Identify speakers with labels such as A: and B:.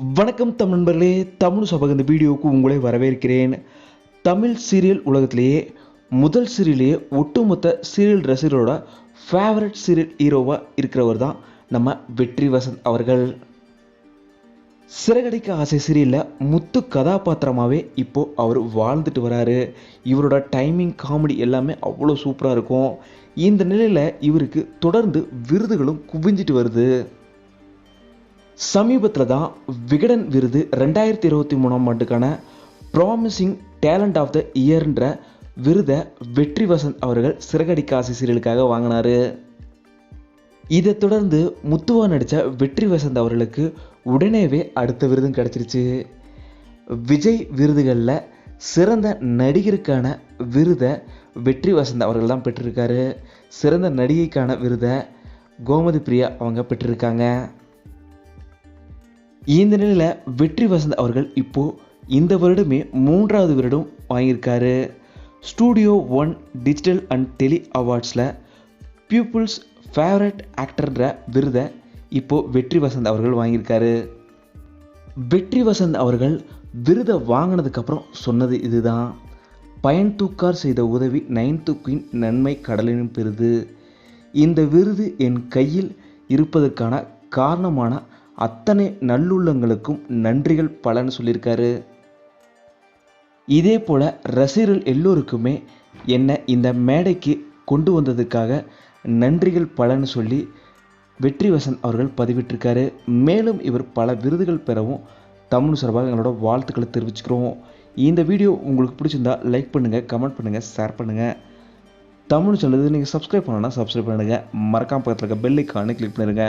A: வணக்கம் தமிழ் நண்பர்களே தமிழ் சபக இந்த வீடியோவுக்கு உங்களை வரவேற்கிறேன். தமிழ் சீரியல் உலகத்திலேயே முதல் சீரியலையே ஒட்டுமொத்த சீரியல் ரசிகரோட ஃபேவரட் சீரியல் ஹீரோவாக இருக்கிறவர் தான் நம்ம வெற்றி வசந்த் அவர்கள். சிறகடிக்க ஆசை சீரியலில் முத்து கதாபாத்திரமாகவே இப்போது அவர் வாழ்ந்துட்டு வராரு. இவரோட டைமிங் காமெடி எல்லாமே அவ்வளோ சூப்பராக இருக்கும். இந்த நிலையில் இவருக்கு தொடர்ந்து விருதுகளும் குவிஞ்சிட்டு வருது. சமீபத்தில் தான் விகடன் விருது ரெண்டாயிரத்தி இருபத்தி மூணாம் ஆண்டுக்கான ப்ராமிசிங் டேலண்ட் ஆஃப் த இயர்ன்ற விருதை வெற்றி வசந்த் அவர்கள் சிறகடிக்க ஆசை சீரியலுக்காக வாங்கினாரு. இதை தொடர்ந்து முத்துவா நடித்த வெற்றி வசந்த் அவர்களுக்கு உடனேவே அடுத்த விருதும் கிடச்சிருச்சு. விஜய் விருதுகளில் சிறந்த நடிகருக்கான விருதை வெற்றி வசந்த் அவர்கள் தான் பெற்றிருக்காரு. சிறந்த நடிகைக்கான விருதை கோமதி பிரியா அவங்க பெற்றிருக்காங்க. இந்த நிலையில் வெற்றி வசந்த் அவர்கள் இப்போது இந்த வருடமே மூன்றாவது வருடம் வாங்கியிருக்காரு. Studio one digital and tele அவார்ட்ஸில் people's favourite ஆக்டர்ன்ற விருதை இப்போது வெற்றி வசந்த் அவர்கள் வாங்கியிருக்காரு. வெற்றி வசந்த் அவர்கள் விருதை வாங்கினதுக்கப்புறம் சொன்னது இதுதான். பயன் தூக்கார் செய்த உதவி நைன் தூக்கின் நன்மை கடலினும் பெறுது இந்த விருது என் கையில் இருப்பதற்கான காரணமான அத்தனை நல்லுள்ளங்களுக்கும் நன்றிகள் பலன்னு சொல்லியிருக்காரு. இதே போல் ரசிகர்கள் எல்லோருக்குமே என்னை இந்த மேடைக்கு கொண்டு வந்ததுக்காக நன்றிகள் பலன்னு சொல்லி வெற்றி வசன் அவர்கள் பதிவிட்டிருக்காரு. மேலும் இவர் பல விருதுகள் பெறவும் தமிழ் சார்பாக எங்களோட வாழ்த்துக்களை தெரிவிச்சுக்கிறோம். இந்த வீடியோ உங்களுக்கு பிடிச்சிருந்தா லைக் பண்ணுங்கள் கமெண்ட் பண்ணுங்கள் ஷேர் பண்ணுங்கள் தமிழ் சொல்லுது நீங்கள் சப்ஸ்கிரைப் பண்ணணும்னா சப்ஸ்கிரைப் பண்ணுங்கள் மறக்காம பக்கத்தில் இருக்க பெல் ஐக்கானு கிளிக் பண்ணிடுங்க